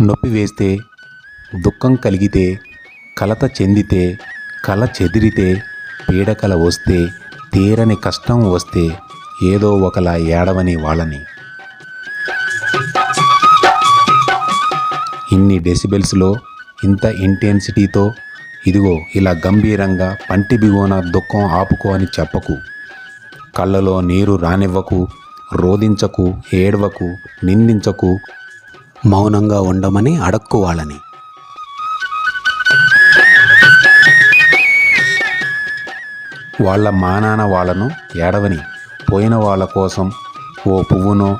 నొప్పి వేస్తే దుఃఖం కలిగితే కలత చెందితే కల చెదిరితే పీడకల వస్తే తీరని కష్టం వస్తే ఏదో ఒకలా ఏడవని వాళ్ళని. ఇన్ని డెసిబెల్స్లో ఇంత ఇంటెన్సిటీతో ఇదిగో ఇలా గంభీరంగా పంటి బిగోన దుఃఖం ఆపుకో అని చెప్పకు. కళ్ళలో నీరు రానివ్వకు రోధించకు ఏడవకు నిందించకు మౌనంగా ఉండమని అడక్కు వాళ్ళని వాళ్ళ మానాన వాళ్ళను ఏడవని పోయిన వాళ్ళ కోసం ఓ పువ్వునో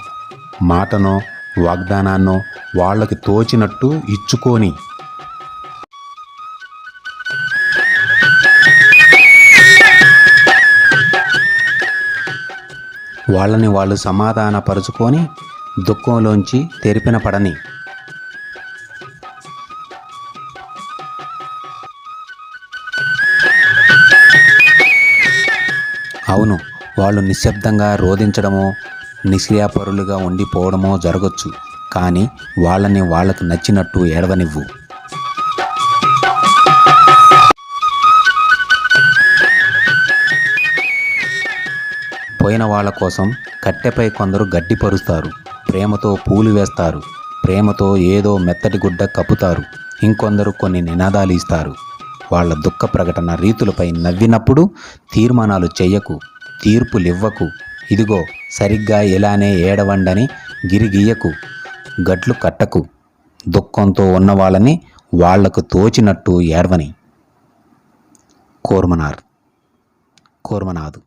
మాటనో వాగ్దానాన్నో వాళ్ళకి తోచినట్టు ఇచ్చుకొని. వాళ్ళని వాళ్ళు సమాధానపరుచుకొని దుఃఖంలోంచి తెరిపిన పడని. అవును వాళ్ళు నిశ్శబ్దంగా రోధించడమో నిష్క్రియాపరులుగా ఉండిపోవడమో జరగచ్చు కానీ వాళ్ళని వాళ్ళకు నచ్చినట్టు ఏడవనివ్వు. పోయిన వాళ్ళ కోసం కట్టెపై కొందరు గడ్డి పరుస్తారు ప్రేమతో పూలు వేస్తారు. ప్రేమతో ఏదో మెత్తటి గుడ్డ కప్పుతారు. ఇంకొందరు కొన్ని నినాదాలు ఇస్తారు. వాళ్ళ దుఃఖ ప్రకటన రీతులపై నవ్వినప్పుడు తీర్మానాలు చెయ్యకు తీర్పులివ్వకు. ఇదిగో సరిగ్గా ఇలానే ఏడవండని గిరిగీయకు గట్లు కట్టకు. దుఃఖంతో ఉన్న వాళ్ళని వాళ్ళకు తోచినట్టు ఏడవని కోర్మనార్. కోర్మనాథు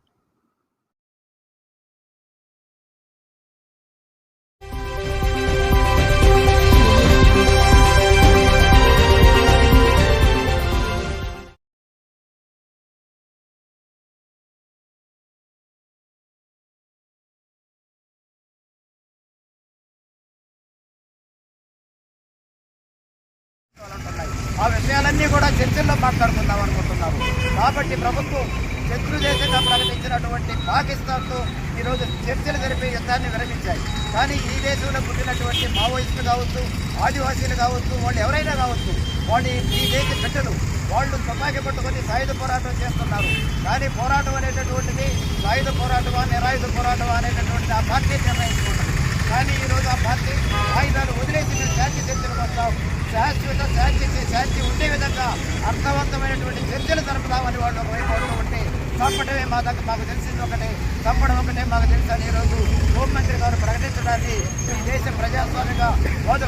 ఆ విషయాలన్నీ కూడా చర్చల్లో మాట్లాడుకుందాం అనుకుంటున్నారు. కాబట్టి ప్రభుత్వం శత్రు దేశంగా ప్రకటించినటువంటి పాకిస్తాన్తో ఈరోజు చర్చలు జరిపే యుద్ధాన్ని విరమించాయి. కానీ ఈ దేశంలో పుట్టినటువంటి మావోయిస్టులు కావచ్చు ఆదివాసీలు కావచ్చు వాళ్ళు ఎవరైనా కావచ్చు వాళ్ళు ఈ దేశ బిడ్డలు వాళ్ళు తుపాకి పట్టుకొని సాయుధ పోరాటం చేస్తున్నారు. కానీ పోరాటం అనేటటువంటిది సాయుధ పోరాటమా నిరాయుధ పోరాటమా అనేటటువంటి ఆ పార్టీ నిర్ణయించుకుంటుంది. కానీ ఈరోజు ఆ పార్టీ ఆయుధాలు వదిలేసి మేము శాంతి చర్చలకు వస్తాం శాశ్వత శాంతి శాంతి ఉండే విధంగా అర్థవంతమైనటువంటి చర్చలు జరుపుదామని వాళ్ళు ఒకవైపు అంటూ ఉంటే చంపడమే మా దగ్గర మాకు తెలిసింది ఒకటే చంపడం ఒకటే మాకు తెలుసని ఈరోజు హోంమంత్రి గారు ప్రకటించడాన్ని ఈ దేశ ప్రజాస్వామిక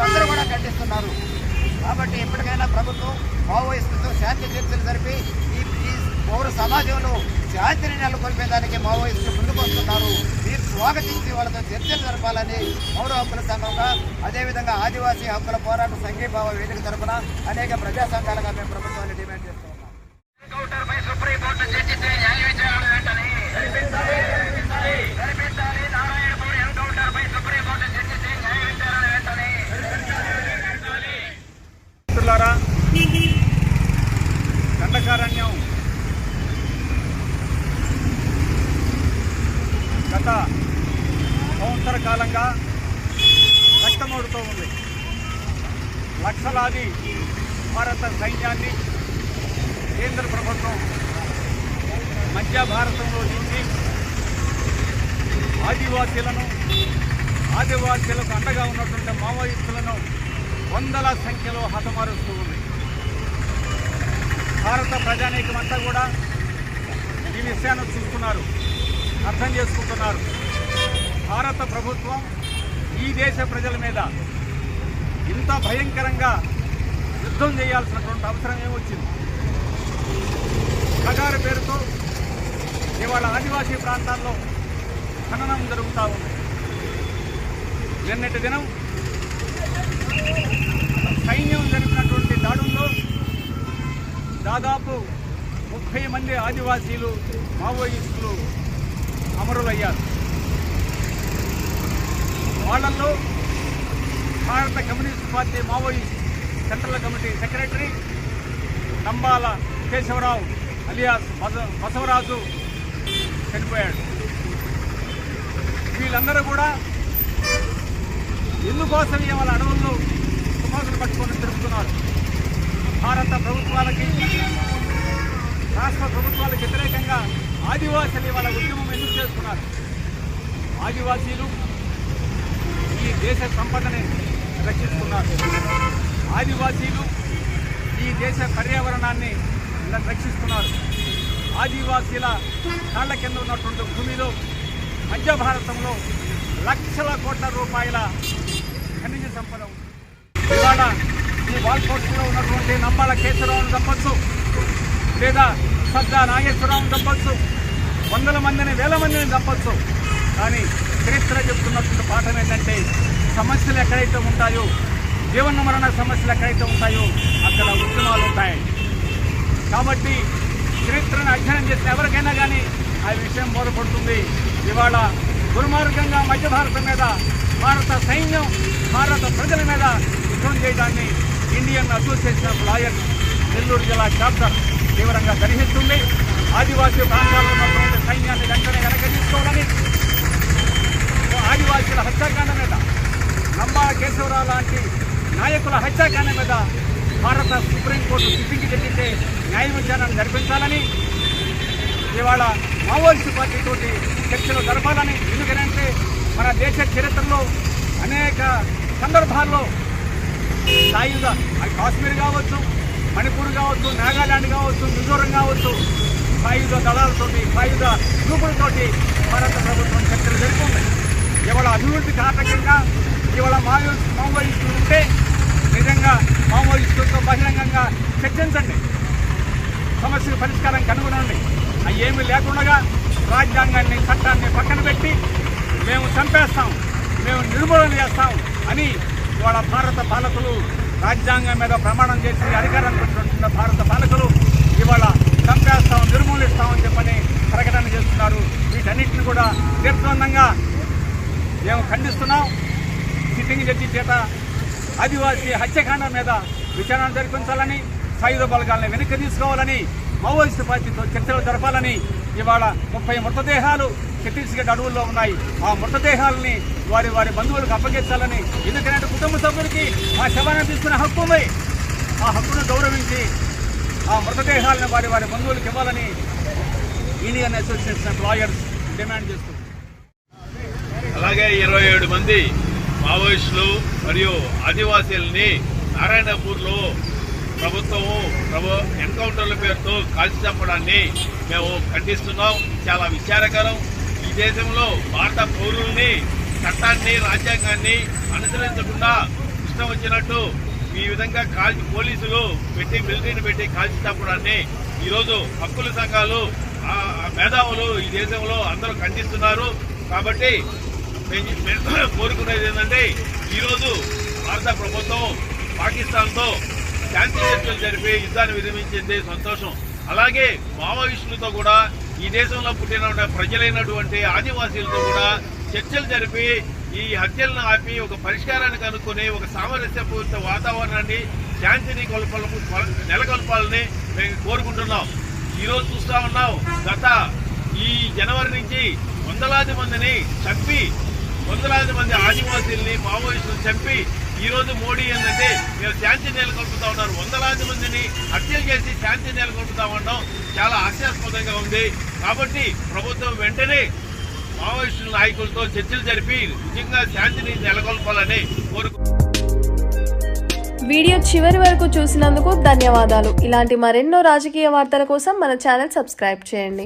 అందరూ కూడా ఖండిస్తున్నారు. కాబట్టి ఎప్పటికైనా ప్రభుత్వం మావోయిస్టులతో శాంతి చర్చలు జరిపి ఈ పౌర సమాజంలో శాంతిని నెలకొల్పేదానికి మావోయిస్టులు ముందుకు వస్తున్నారు. స్వాగతించి వాళ్ళతో చర్చలు జరపాలని పౌర హక్కుల సంఘంగా అదేవిధంగా ఆదివాసీ హక్కుల పోరాట సంఘీభావ వేదిక తరపున అనేక ప్రజా సంఘాలుగా మేము ప్రభుత్వాన్ని డిమాండ్ చేస్తున్నాం లక్షలాది భారత సైన్యాన్ని కేంద్ర ప్రభుత్వం మధ్య భారతంలో నుంచి ఆదివాసీలను ఆదివాసీలకు అండగా ఉన్నటువంటి మావోయిస్టులను వందల సంఖ్యలో హతమారుస్తూ ఉంది. భారత ప్రజానీకం అంతా కూడా ఈ విషయాన్ని చూస్తున్నారు అర్థం చేసుకుంటున్నారు. భారత ప్రభుత్వం ఈ దేశ ప్రజల మీద ఇంత భయంకరంగా యుద్ధం చేయాల్సినటువంటి అవసరం ఏమొచ్చింది? కగారు పేరుతో ఇవాళ ఆదివాసీ ప్రాంతాల్లో ఖననం జరుగుతూ ఉంది. నిన్నటి దినం సైన్యం జరిపినటువంటి దాడుల్లో దాదాపు ముప్పై మంది ఆదివాసీలు మావోయిస్టులు అమరులయ్యారు. వాళ్ళల్లో భారత communist party Maoist central committee secretary Nambala Keshava Rao alias Basavaraju చనిపోయాడు. వీళ్ళందరూ కూడా ఎందుకోసం ఇవాళ అడవుల్లో తుపాకులు పట్టుకొని తిరుగుతున్నారు? భారత ప్రభుత్వాలకి రాష్ట్ర ప్రభుత్వాలకు వ్యతిరేకంగా ఆదివాసీలు ఇవాళ ఉద్యమం ఎందుకు చేస్తున్నారు? ఆదివాసీలు ఈ దేశ సంపదని రక్షిస్తున్నారు. ఆదివాసీలు ఈ దేశ పర్యావరణాన్ని రక్షిస్తున్నారు. ఆదివాసీల కాళ్ళ కింద ఉన్నటువంటి భూమిలో మధ్య భారతంలో లక్షల కోట్ల రూపాయల ఖనిజ సంపద ఉంది. ఇవాళ ఈ పోస్టులో ఉన్నటువంటి నమ్మల కేశవరావును చంపచ్చు. లేదా సద్దా నాగేశ్వరరావును చంపచ్చు. వందల మందిని వేల మందిని చంపచ్చు. కానీ చరిత్ర చెప్తున్నటువంటి పాఠం ఏంటంటే సమస్యలు ఎక్కడైతే ఉంటాయో జీవన మరణ సమస్యలు ఎక్కడైతే ఉంటాయో అక్కడ ఉద్యమాలు ఉంటాయి. కాబట్టి చరిత్రను అధ్యయనం చేసిన ఎవరికైనా కానీ ఆ విషయం బోధపడుతుంది. ఇవాళ దుర్మార్గంగా మధ్య భారతం మీద భారత సైన్యం భారత ప్రజల మీద యుద్ధం చేయడాన్ని Indian association of lawyers Nellore జిల్లా చాప్టర్ తీవ్రంగా గర్హిస్తుంది ఆదివాసీ ప్రాంతాల్లో ఉన్నటువంటి సైన్యాన్ని వెంటనే వెనక తీసుకోవాలని ఆదివాసీల హత్యాకాండ మీద నంబా కేశవరావు లాంటి నాయకుల హత్యాకాండ మీద భారత సుప్రీంకోర్టు సిట్టింగ్ జరిగితే న్యాయ విచారణను జరిపించాలని ఇవాళ మావోయిస్టు పార్టీతోటి చర్చలు జరపాలని ఎందుకంటే మన దేశ చరిత్రలో అనేక సందర్భాల్లో సాయుధ అది కాశ్మీర్ కావచ్చు మణిపూర్ కావచ్చు నాగాలాండ్ కావచ్చు మిజోరం కావచ్చు సాయుధ దళాలతోటి సాయుధ గ్రూపులతోటి భారత ప్రభుత్వం చర్చలు జరుపుకుంది. అభివృద్ధి కారణంగా ఇవాళ మావోయిస్ట్ మావోయిస్టులు ఉంటే నిజంగా మావోయిస్టులతో బహిరంగంగా చర్చించండి. సమస్యకు పరిష్కారం కనుగొనండి. అవి ఏమి లేకుండా రాజ్యాంగాన్ని చట్టాన్ని పక్కన పెట్టి మేము చంపేస్తాం మేము నిర్మూలన చేస్తాం అని ఇవాళ భారత పాలకులు రాజ్యాంగం మీద ప్రమాణం చేసి అధికారాన్ని పెట్టుకుంటున్న భారత పాలకులు ఇవాళ చంపేస్తాం నిర్మూలిస్తామని చెప్పని ప్రకటన చేస్తున్నారు. వీటన్నిటిని కూడా తీర్థవంతంగా మేము ఖండిస్తున్నాం. సిట్టింగ్ జడ్జి చేత ఆదివాసీ హత్యకాండం మీద విచారణ జరిపించాలని సాయుధ బలగాలను వెనక్కి తీసుకోవాలని మావోయిస్టు పార్టీతో చర్చలు జరపాలని ఇవాళ ముప్పై మృతదేహాలు ఛత్తీస్గఢ్ అడవుల్లో ఉన్నాయి. ఆ మృతదేహాలని వారి వారి బంధువులకు అప్పగించాలని ఎందుకంటే కుటుంబ సభ్యులకి ఆ శవాన్ని తీసుకునే హక్కు ఉంది. ఆ హక్కును గౌరవించి ఆ మృతదేహాలను వారి వారి బంధువులకు ఇవ్వాలని Indian association of lawyers demand చేస్తుంది. అలాగే ఇరవై ఏడు మంది మావోయిస్టులు మరియు ఆదివాసీలని నారాయణపూర్లో ప్రభుత్వము ప్రభు ఎన్కౌంటర్ల పేరుతో కాల్చి చంపడాన్ని మేము ఖండిస్తున్నాం. చాలా విచారకరం. ఈ దేశంలో భారత పౌరుల్ని చట్టాన్ని రాజ్యాంగాన్ని అనుసరించకుండా ఇష్టం వచ్చినట్టు ఈ విధంగా కాల్చి పోలీసులు పెట్టి మిలిటరీని పెట్టి కాల్చి చంపడాన్ని ఈరోజు హక్కుల సంఘాలు ఆ మేధావులు ఈ దేశంలో అందరూ ఖండిస్తున్నారు. కాబట్టి కోరుకునేది ఏంటంటే ఈరోజు భారత ప్రభుత్వం పాకిస్తాన్తో శాంతి చర్చలు జరిపి యుద్ధాన్ని విరమించింది సంతోషం. అలాగే మావోయిస్టులతో కూడా ఈ దేశంలో పుట్టిన ప్రజలైనటువంటి ఆదివాసీలతో కూడా చర్చలు జరిపి ఈ హత్యలను ఆపి ఒక పరిష్కారాన్ని కనుక్కొని ఒక సామరస్యపూరిత వాతావరణాన్ని శాంతిని కొలపలకు నెలకొల్పాలని మేము కోరుకుంటున్నాం. ఈరోజు చూస్తా ఉన్నాం గత ఈ జనవరి నుంచి వందలాది మందిని చంపి వందలాది మంది ఆదివాసీల్ని మావోయిస్టులు చంపి ఈరోజు మోడీ ఏంటంటే మీరు శాంతి నెలకొల్పుతా ఉన్నారు. వందలాది మందిని హత్యలు చేసి శాంతి నెలకొల్పుతా ఉండడం చాలా హాస్యాస్పదంగా ఉంది. కాబట్టి ప్రభుత్వం వెంటనే మావోయిస్టుల నాయకులతో చర్చలు జరిపి నిజంగా శాంతిని నెలకొల్పాలని కోరుకు వీడియో చివరి వరకు చూసినందుకు ధన్యవాదాలు. ఇలాంటి మరెన్నో రాజకీయ వార్తల కోసం మన ఛానల్ సబ్స్క్రైబ్ చేయండి.